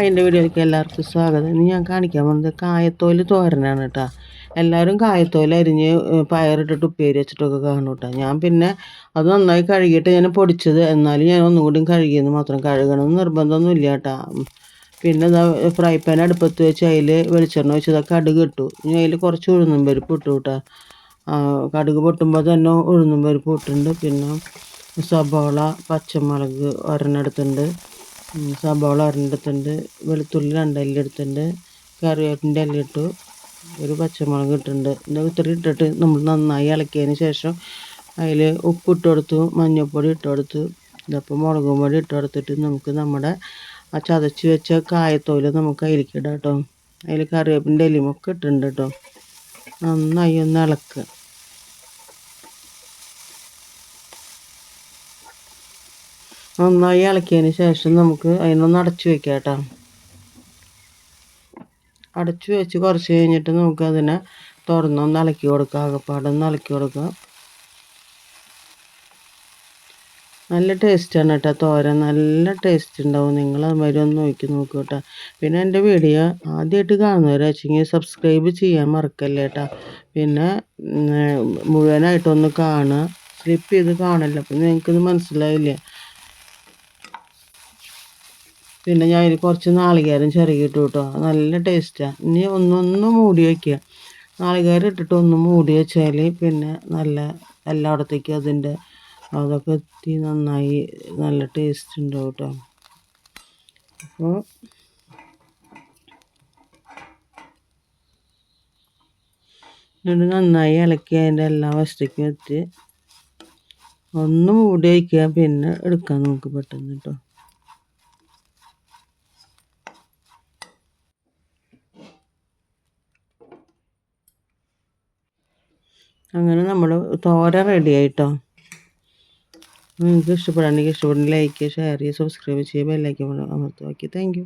എന്റെ വീഡിയോയിലേക്ക് എല്ലാവർക്കും സ്വാഗതം. ഇന്ന് ഞാൻ കാണിക്കാൻ പോകുന്നത് കായത്തോൽ തോരനാണ് കേട്ടോ എല്ലാവരും കായത്തോൽ അരിഞ്ഞ് പയറിട്ടിട്ട് ഉപ്പേരി വെച്ചിട്ടൊക്കെ കാണും കേട്ടോ ഞാൻ പിന്നെ അത് നന്നായി കഴുകിയിട്ട് ഞാൻ പൊടിച്ചത് എന്നാലും ഞാൻ ഒന്നും കൂടി കഴുകിയെന്ന് മാത്രം കഴുകണമെന്ന് നിർബന്ധമൊന്നുമില്ല കേട്ടോ പിന്നെ ഇതാ ഫ്രൈ പാൻ അടുപ്പത്ത് വെച്ച് അതിൽ വെളിച്ചെണ്ണ വെച്ച് ഇതൊക്കെ കടുക് ഇട്ടു. ഇനി അതിൽ കുറച്ച് ഉഴുന്നും പരിപ്പ് ഇട്ടു കേട്ടോ കടുക് പൊട്ടുമ്പോൾ തന്നെ ഉഴുന്നും പരിപ്പ് ഇട്ടിട്ടുണ്ട്. പിന്നെ സബോള പച്ചമുളക് ഒരെണ്ണം സബോള ഒരെണ്ണെടുത്തുണ്ട് വെളുത്തുള്ളി രണ്ടല്ലി എടുത്തിട്ടുണ്ട് കറിവേപ്പിന്റെ എല്ലാം ഇട്ടു ഒരു പച്ചമുളക് ഇട്ടിട്ടുണ്ട്. ഇത് ഇത്ര ഇട്ടിട്ട് നമ്മൾ നന്നായി ഇളക്കിയതിന് ശേഷം അതിൽ ഉപ്പ് ഇട്ട് കൊടുത്തു മഞ്ഞൾപ്പൊടി ഇട്ട് കൊടുത്തു. ഇതപ്പം മുളകും പൊടി ഇട്ട് കൊടുത്തിട്ട് നമുക്ക് നമ്മുടെ ആ ചതച്ച് വെച്ച കായത്തോൽ നമുക്ക് അതിലേക്ക് ഇടാം കേട്ടോ. അതിൽ കറിവേപ്പിന്റെ എലിമൊക്കെ ഇട്ടിട്ടുണ്ട് കേട്ടോ. നന്നായി ഒന്ന് ഇളക്കുക. നന്നായി ഇളക്കിയതിന് ശേഷം നമുക്ക് അതിനൊന്ന് അടച്ചു വെക്കാം കേട്ടോ. അടച്ചു വെച്ച് കുറച്ച് കഴിഞ്ഞിട്ട് നമുക്ക് അതിനെ തുറന്നൊന്ന് ഇളക്കി കൊടുക്കുക ആകപ്പാടൊന്ന് ഇളക്കി കൊടുക്കുക നല്ല ടേസ്റ്റാണ് കേട്ടോ തോരൻ നല്ല ടേസ്റ്റ് ഉണ്ടാവും. നിങ്ങൾ അതുമാതിരി ഒന്ന് നോക്കി നോക്കൂ കേട്ടോ. പിന്നെ എന്റെ വീഡിയോ ആദ്യമായിട്ട് കാണുന്നവരെ വെച്ചെങ്കിൽ സബ്സ്ക്രൈബ് ചെയ്യാൻ മറക്കല്ലേ കേട്ടോ. പിന്നെ മുഴുവനായിട്ടൊന്ന് കാണുക. സ്ലിപ്പ് ചെയ്ത് കാണല്ലോ. അപ്പം നിങ്ങൾക്കിത് മനസ്സിലായില്ലേ? പിന്നെ ഞാൻ അതിൽ കുറച്ച് നാളികേരം ചിരകിയിട്ടു കേട്ടോ നല്ല ടേസ്റ്റാണ് ഇനി ഒന്നൊന്ന് മൂടി വയ്ക്കുക നാളികേരം ഇട്ടിട്ട് ഒന്ന് മൂടി വെച്ചാൽ പിന്നെ നല്ല എല്ലായിടത്തേക്കും അതിന്റെ അതൊക്കെ എത്തി നന്നായി നല്ല ടേസ്റ്റ് ഉണ്ടാവും കേട്ടോ. അപ്പോൾ എന്നിട്ട് നന്നായി ഇളക്കി അതിന്റെ എല്ലാ വശത്തേക്കും എത്തി. ഒന്ന് മൂടി വയ്ക്കുക പിന്നെ എടുക്കാൻ നമുക്ക് പെട്ടെന്ന് കേട്ടോ അങ്ങനെ നമ്മൾ തോര റെഡി ആയിട്ടോ. നിങ്ങൾക്ക് ഇഷ്ടപ്പെടാണെങ്കിൽ ഇഷ്ടപ്പെടുന്ന ലൈക്ക് ഷെയർ ചെയ്യുക. സബ്സ്ക്രൈബ് ചെയ്യുക bell icon okay thank you